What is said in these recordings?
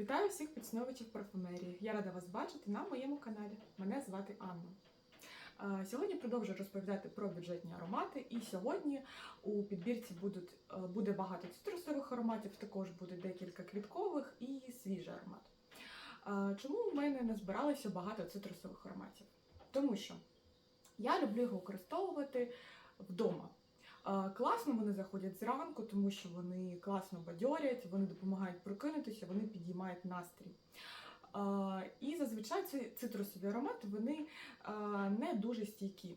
Вітаю всіх поціновувачів парфумерії. Я рада вас бачити на моєму каналі. Мене звати Анна. Сьогодні продовжую розповідати про бюджетні аромати, і сьогодні у підбірці будуть, е, буде багато цитрусових ароматів, також буде декілька квіткових і свіжий аромат. Чому в мене не збиралося багато цитрусових ароматів? Тому що я люблю їх використовувати вдома. Класно вони заходять зранку, тому що вони класно бадьорять, вони допомагають прокинутися, вони підіймають настрій. І зазвичай ці цитрусові аромати вони не дуже стійкі.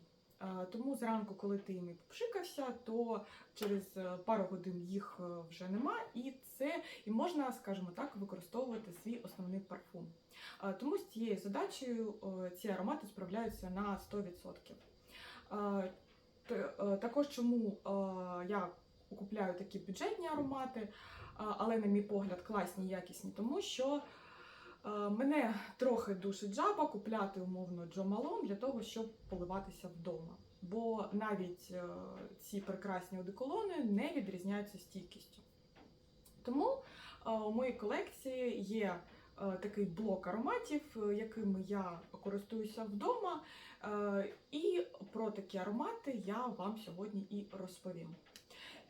Тому зранку, коли ти їм попшикався, то через е, пару годин їх е, вже нема, і це і можна, скажімо так, використовувати свій основний парфум. Тому з цією задачею е, ці аромати справляються на 100%. Е, Також чому е, я купляю такі бюджетні аромати, е, але, на мій погляд, класні, якісні, тому що мене трохи душить жаба купляти умовно Джо Малон для того, щоб поливатися вдома. Бо навіть ці прекрасні одеколони не відрізняються стійкістю. Тому у моїй колекції є такий блок ароматів, е, якими я користуюся вдома. Е, І про такі аромати я вам сьогодні і розповім.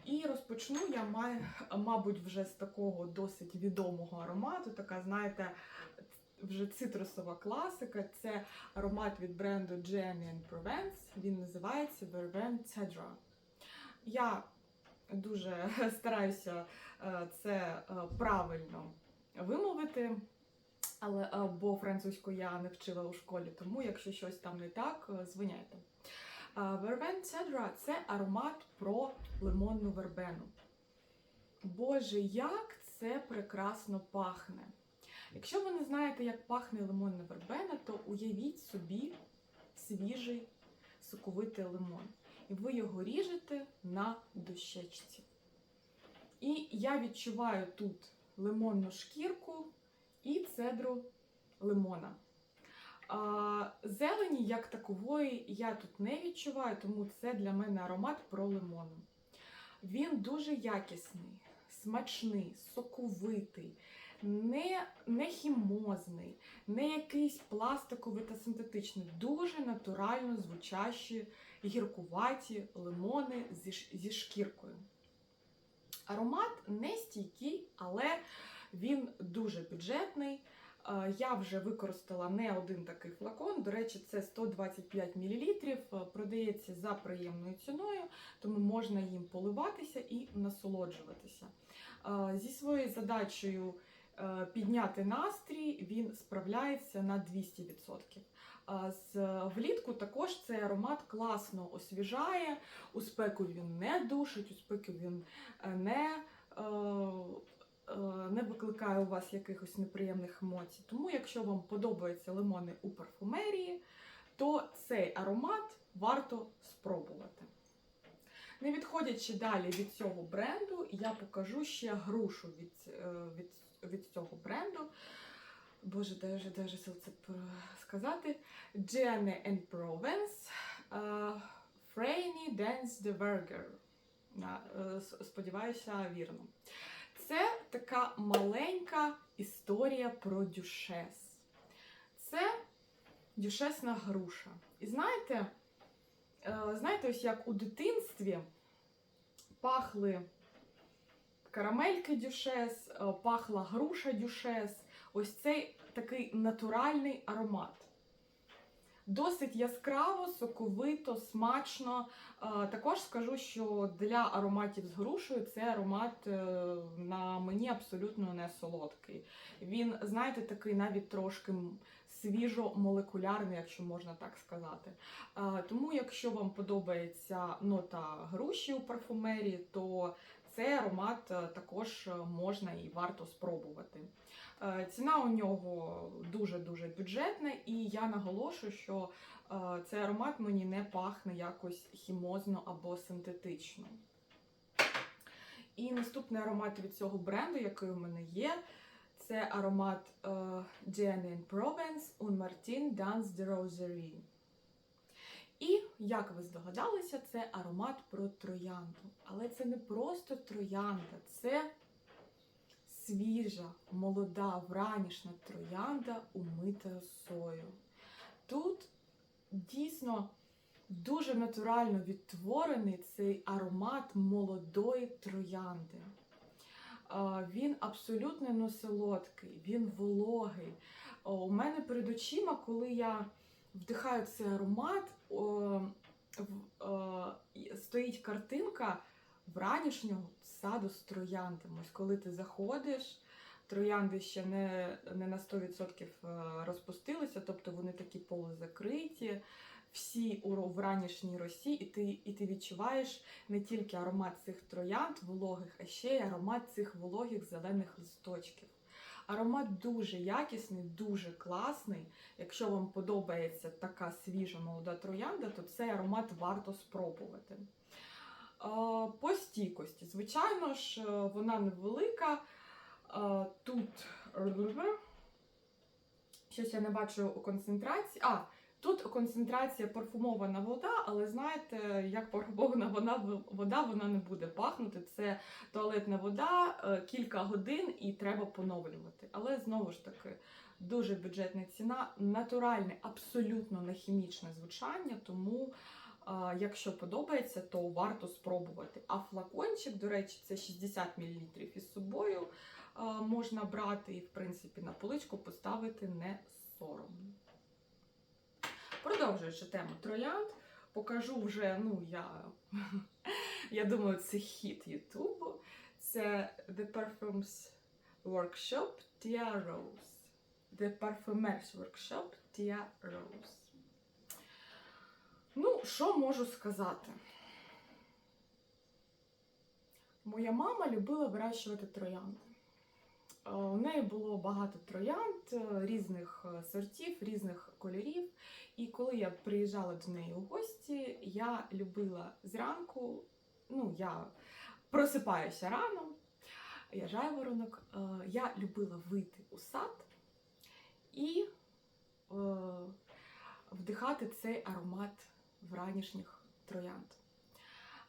І розпочну я маю, мабуть, вже з такого досить відомого аромату. Така, знаєте, вже цитрусова класика. Це аромат від бренду Jenny Provence. Він називається Verveine Cedra. Я дуже стараюся е, це е, правильно вимовити. Але бо французьку я не вчила у школі, тому якщо щось там не так, е, звиняйте. Е, Verveine Cedra – це аромат про лимонну вербену. Боже, як це прекрасно пахне! Якщо ви не знаєте, як пахне лимонна вербена, то уявіть собі свіжий соковитий лимон. І ви його ріжете на дощечці. І я відчуваю тут лимонну шкірку і цедру лимона. А, зелені, як такової, я тут не відчуваю, тому це для мене аромат про лимону. Він дуже якісний, смачний, соковитий, не, не хімозний, не якийсь пластиковий та синтетичний, дуже натурально звучащі гіркуваті лимони зі, зі шкіркою. Аромат не стійкий, але він дуже бюджетний. Е, Я вже використала не один такий флакон. До речі, це 125 мл, продається за приємною ціною, тому можна їм поливатися і насолоджуватися. Е, Зі своєю задачею е, підняти настрій він справляється на 200%. Е, З влітку також цей аромат класно освіжає, у спеку він не душить, у спеку він е, не. Е, не викликає у вас якихось неприємних емоцій. Тому, якщо вам подобаються лимони у парфумерії, то цей аромат варто спробувати. Не відходячи далі від цього бренду, я покажу ще грушу від, е, від, від цього бренду. Боже, де ж це сказати? Jenny and Provence Franny Dance е, с- Сподіваюся, вірно. Це така маленька історія про дюшес. Це дюшесна груша. І знаєте, е, знаєте, ось як у дитинстві пахли карамельки дюшес, е, пахла груша дюшес. Ось цей такий натуральний аромат. Досить яскраво, соковито, смачно. Також скажу, що для ароматів з грушею це аромат е, на мені абсолютно не солодкий. Він, знаєте, такий навіть трошки свіжо-молекулярний, якщо можна так сказати. Тому, якщо вам подобається нота груші у парфумерії, то цей аромат е, також е, можна і варто спробувати. Е, Ціна у нього дуже-дуже бюджетна, і я наголошую, що е, цей аромат мені не пахне якось хімозно або синтетично. І наступний аромат від цього бренду, який у мене є, це аромат е, Jenny Provence Un Martin Dans de Rosary. І, як ви здогадалися, це аромат про троянду. Але це не просто троянда, це свіжа, молода, вранішня троянда, умита росою. Тут дійсно дуже натурально відтворений цей аромат молодої троянди. Він абсолютно не солодкий, він вологий. У мене перед очима, коли я вдихаю цей аромат, стоїть картинка вранішнього саду з трояндами. Ось коли ти заходиш, троянди ще не, не на 100% е, розпустилися, тобто вони такі полузакриті, всі у вранішній росі, і ти, і ти відчуваєш не тільки аромат цих троянд вологих, а ще й аромат цих вологих зелених листочків. Аромат дуже якісний, дуже класний. Якщо вам подобається така свіжа молода троянда, то цей аромат варто спробувати. Е, По стійкості, звичайно ж, е, вона невелика. Е, Тут щось я не бачу концентрації. А, тут концентрація парфумована вода, але знаєте, як парфумована вона, вода вона не буде пахнути. Це туалетна вода, кілька годин і треба поновлювати. Але знову ж таки, дуже бюджетна ціна, натуральне, абсолютно не хімічне звучання, тому. Якщо подобається, то варто спробувати. А флакончик, до речі, це 60 мл із собою можна брати і, в принципі, на поличку поставити не соромно. Продовжуючи тему троянд, покажу вже, ну, я, я думаю, це хіт Ютубу. Це The Parfums Workshop Tia Rose. The Parfumers Workshop Tia Rose. Ну, що можу сказати? Моя мама любила вирощувати троянди. Е, У неї було багато троянд е, різних е, сортів, різних кольорів. І коли я приїжджала до неї у гості, я любила зранку, ну, я просипаюся рано, я жайворонок, я любила вийти у сад і вдихати цей аромат вранішніх троянд.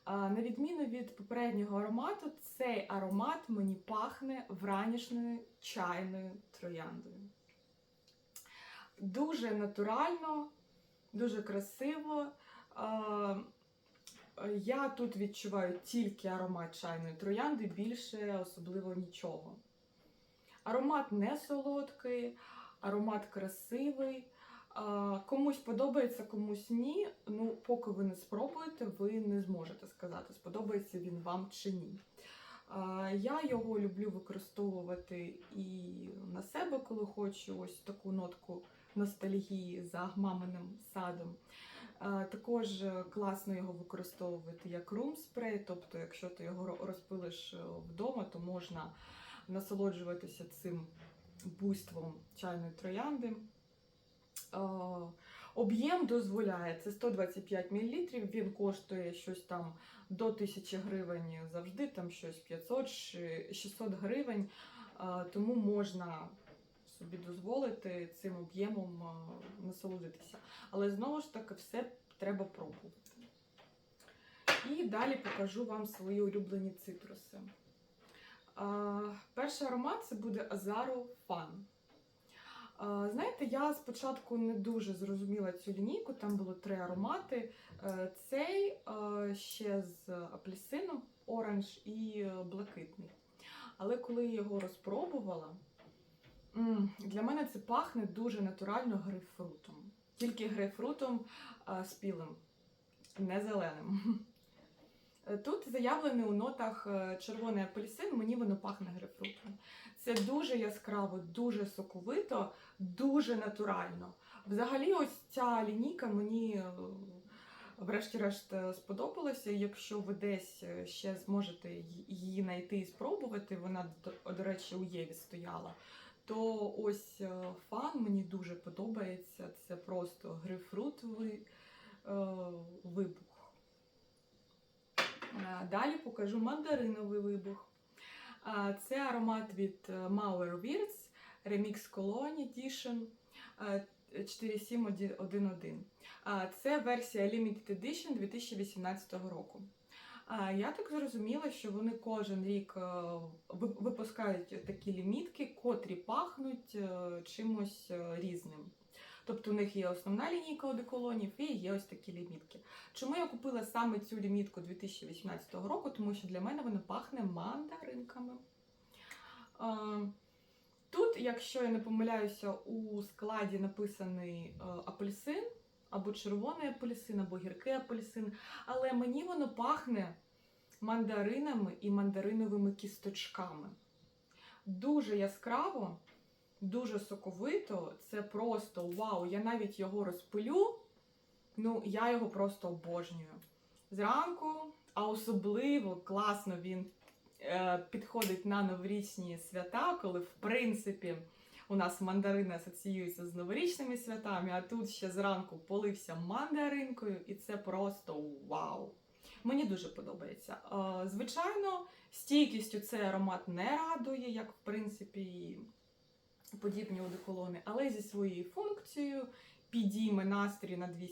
На відміну від попереднього аромату, цей аромат мені пахне вранішньою чайною трояндою. Дуже натурально, дуже красиво. Я тут відчуваю тільки аромат чайної троянди, більше особливо нічого. Аромат не солодкий, аромат красивий. Комусь подобається, комусь ні. Ну, поки ви не спробуєте, ви не зможете сказати, сподобається він вам чи ні. Я його люблю використовувати і на себе, коли хочу ось таку нотку ностальгії за маминим садом. Також е, класно його використовувати як рум-спрей, тобто, якщо ти його розпилиш е, вдома, то можна насолоджуватися цим буйством чайної троянди. Е, Об'єм дозволяє це 125 мл, він коштує щось там до 1000 гривень завжди, там щось 500-600 гривень, Е, тому можна собі дозволити цим об'ємом е, насолодитися. Але знову ж таки, все треба пробувати. І далі покажу вам свої улюблені цитруси. Перший аромат це буде Azaro Fun. Знаєте, я спочатку не дуже зрозуміла цю лінійку, там було три аромати. Е, Цей е, ще з апельсином, оранж і блакитний. Але коли я його розпробувала, для мене це пахне дуже натурально грейпфрутом. Тільки грейпфрутом е, спілим, не зеленим. Тут заявлений у нотах е, червоний апельсин, мені воно пахне грейпфрутом. Це дуже яскраво, дуже соковито, дуже натурально. Взагалі, ось ця лінійка мені е, врешті-решт е, сподобалася. Якщо ви десь ще зможете її знайти і спробувати, вона, до, речі, у Єві стояла. То ось фан мені дуже подобається. Це просто грейпфрутовий вибух. Е, Далі покажу мандариновий вибух. Це аромат від е, Mauer Wirtz Remix Cologne Edition е, 4711. Це версія Limited Edition 2018 року. Я так зрозуміла, що вони кожен рік е, випускають такі лімітки, котрі пахнуть е, чимось е, різним. Тобто у них є основна лінійка одеколонів і є ось такі лімітки. Чому я купила саме цю лімітку 2018 року? Тому що для мене вона пахне мандаринками. Тут, якщо я не помиляюся, у складі написаний е, апельсин, або червоний апельсин, або гіркий апельсин, але мені воно пахне мандаринами і мандариновими кісточками. Дуже яскраво, дуже соковито. Це просто вау! Я навіть його розпилю. Ну, я його просто обожнюю. Зранку, а особливо класно він е, підходить на новорічні свята, коли в принципі у нас мандарини асоціюються з новорічними святами, а тут ще зранку полився мандаринкою, і це просто вау! Мені дуже подобається. Е, Звичайно, стійкістю цей аромат не радує, як в принципі подібні одеколони, але зі своєю функцією підійме настрій на 200%.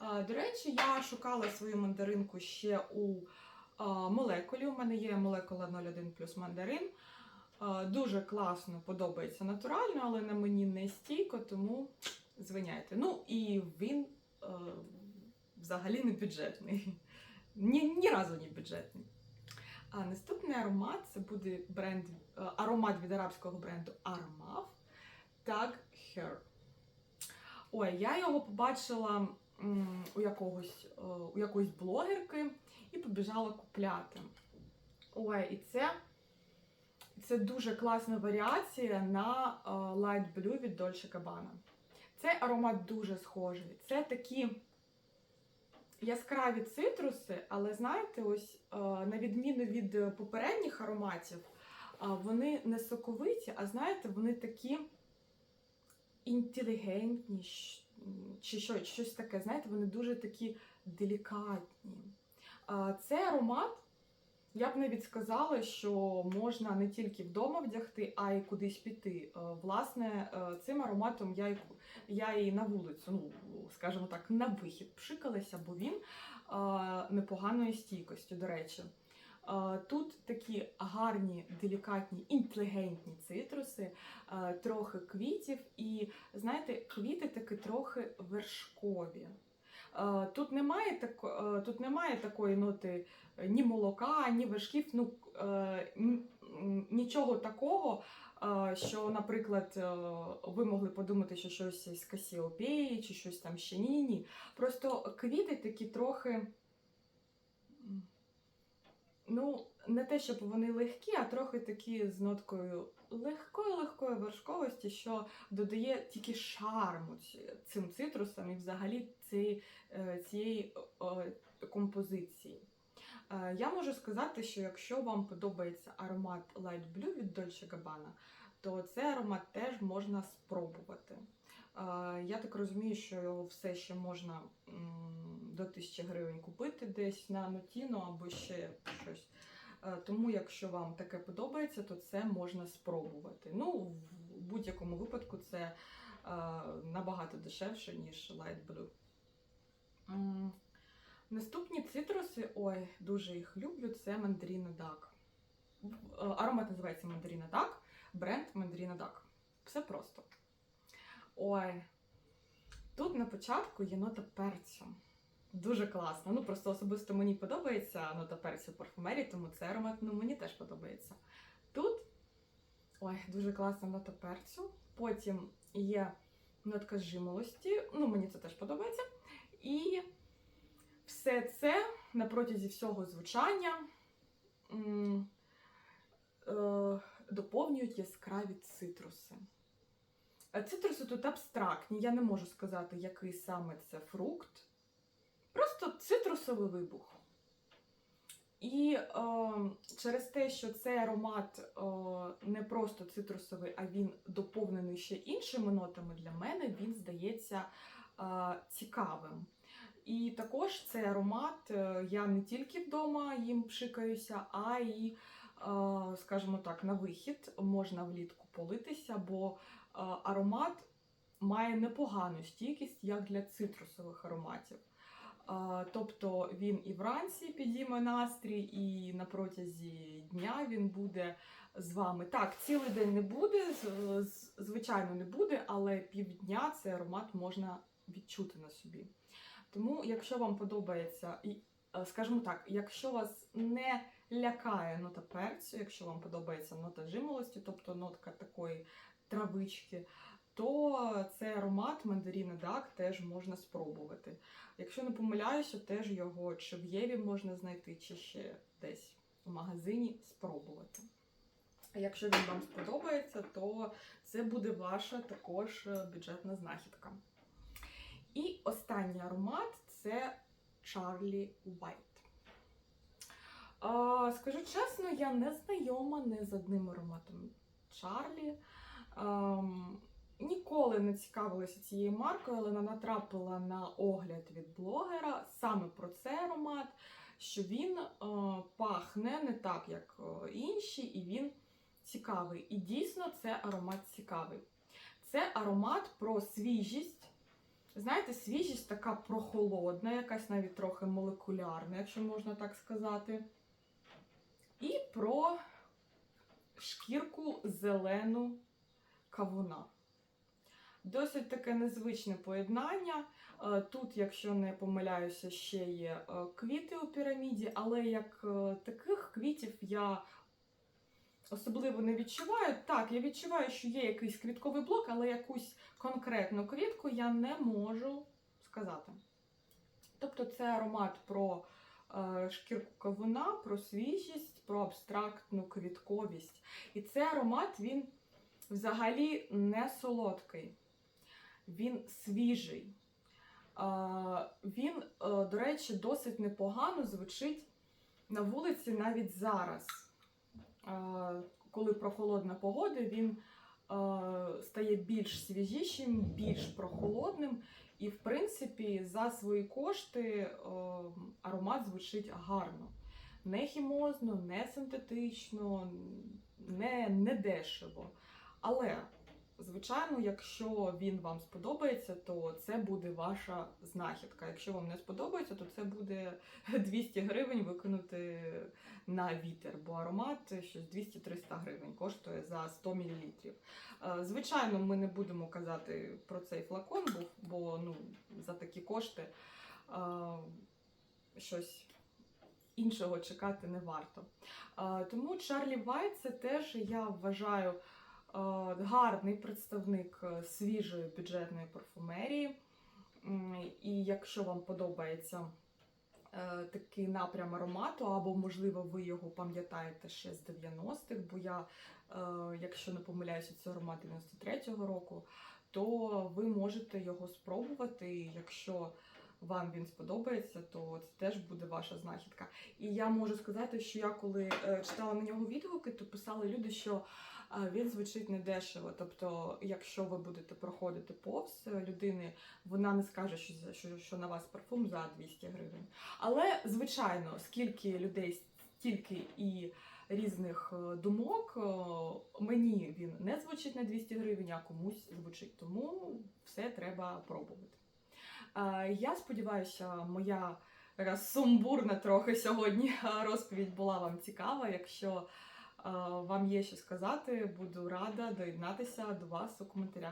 Е, До речі, я шукала свою мандаринку ще у молекулі. У мене є молекула 01 плюс мандарин. Дуже класно подобається натурально, але на мені не стійко, тому звиняйте. Ну і він е, взагалі не бюджетний. Ні, ні разу не бюджетний. А наступний аромат це буде бренд, аромат від арабського бренду Armaf Tag Her. Ой, я його побачила у, якогось, е, у якоїсь блогерки і побіжала купляти. Ой, і це, це дуже класна варіація на е, Light Blue від Dolce Gabbana. Цей аромат дуже схожий. Це такі яскраві цитруси, але знаєте, ось е, на відміну від е, попередніх ароматів, е, вони не соковиті, а знаєте, вони такі інтелігентні, чи що, щось таке. Знаєте, вони дуже такі делікатні. Е, Цей аромат, я б навіть сказала, що можна не тільки вдома вдягти, а й кудись піти. Власне, е, цим ароматом я й, я і на вулицю, ну, скажімо так, на вихід пшикалася, бо він непоганої стійкості, до речі. Е, Тут такі гарні, делікатні, інтелігентні цитруси, е, трохи квітів, і знаєте, квіти таки трохи вершкові. Е, Тут немає, тако, е, тут немає такої ноти ні молока, ні вершків, ну нічого такого, що, наприклад, ви могли подумати, що щось із Касіопеї чи щось там ще ні, ні. Просто квіти такі трохи. Ну, не те, щоб вони легкі, а трохи такі з ноткою легкої легкої вершковості, що додає тільки шарму цим цитрусам і взагалі цієї, е, цієї е, композиції. Е, Я можу сказати, що якщо вам подобається аромат Light Blue від Dolce Gabbana, то цей аромат теж можна спробувати. Е, Я так розумію, що його все ще можна до 1000 гривень купити десь на Нотіно або ще щось. Е, Тому, якщо вам таке подобається, то це можна спробувати. Ну, в будь-якому випадку це е, набагато дешевше, ніж Light Blue. Наступні цитруси, ой, дуже їх люблю, це мандаріна Дак. Аромат називається мандаріна Дак, бренд мандаріна Дак. Все просто. Ой, тут на початку є нота перцю. Дуже класно. Ну, просто особисто мені подобається нота перцю в парфумерії, тому цей аромат ну, мені теж подобається. Тут ой, дуже класна нота перцю. Потім є нотка жимолості. Ну, мені це теж подобається. І все це на протязі всього звучання е, доповнюють яскраві цитруси. Е, Цитруси тут абстрактні, я не можу сказати, який саме це фрукт. Просто цитрусовий вибух. І е, через те, що цей аромат е, не просто цитрусовий, а він доповнений ще іншими нотами, для мене він здається е, цікавим. І також цей аромат е, я не тільки вдома їм пшикаюся, а й, е, скажімо так, на вихід можна влітку политися, бо е, аромат має непогану стійкість як для цитрусових ароматів. Тобто він і вранці підійме настрій, і на протязі дня він буде з вами. Так, цілий день не буде, звичайно, не буде, але півдня цей аромат можна відчути на собі. Тому, якщо вам подобається, і, е, скажімо так, якщо вас не лякає нота перцю, якщо вам подобається нота жимолості, тобто нотка такої травички, то цей аромат мандаріна Дак теж можна спробувати. Якщо не помиляюся, теж його чи в Єві можна знайти, чи ще десь в магазині спробувати. А якщо він вам сподобається, то це буде ваша також е, бюджетна знахідка. І останній аромат це Charlie White. Скажу чесно, я не знайома не з одним ароматом Чарлі. Ніколи не цікавилася цією маркою, але вона натрапила на огляд від блогера саме про цей аромат, що він е, пахне не так, як е, інші, і він цікавий. І дійсно це аромат цікавий. Це аромат про свіжість. Знаєте, свіжість така прохолодна, якась навіть трохи молекулярна, якщо можна так сказати. І про шкірку зелену кавуна. Досить таке незвичне поєднання. Е, Тут, якщо не помиляюся, ще є е, квіти у піраміді, але як е, таких квітів я особливо не відчуваю. Так, я відчуваю, що є якийсь квітковий блок, але якусь конкретну квітку я не можу сказати. Тобто це аромат про шкірку кавуна, про свіжість, про абстрактну квітковість. І цей аромат він взагалі не солодкий, він свіжий. Він, е, до речі, досить непогано звучить на вулиці навіть зараз. Коли прохолодна погода, він стає більш свіжішим, більш прохолодним. І, в принципі, за свої кошти е, аромат звучить гарно. Не хімозно, не синтетично, не, не дешево. Але, звичайно, якщо він вам сподобається, то це буде ваша знахідка. Якщо вам не сподобається, то це буде 200 гривень викинути на вітер, бо аромат щось 200-300 гривень коштує за 100 мл. Е, Звичайно, ми не будемо казати про цей флакон, бо, бо ну, за такі кошти е, щось іншого чекати не варто. Е, Тому Чарлі Вайт це теж я вважаю гарний представник е, свіжої бюджетної парфумерії. І якщо вам подобається е, такий напрям аромату, або, можливо, ви його пам'ятаєте ще з 90-х, бо я, е, якщо не помиляюся, це аромат 93-го року, то ви можете його спробувати. Якщо вам він сподобається, то це теж буде ваша знахідка. І я можу сказати, що я коли е, читала на нього відгуки, то писали люди, що е, він звучить недешево. Тобто, якщо ви будете проходити повз е, людини, вона не скаже, що, що, що на вас парфум за 200 гривень. Але, звичайно, скільки людей, стільки і різних думок. Мені він не звучить на 200 гривень, а комусь звучить. Тому все треба пробувати. Я сподіваюся, моя раз сумбурна трохи сьогодні розповідь була вам цікава. Якщо вам є що сказати, буду рада доєднатися до вас у коментарях.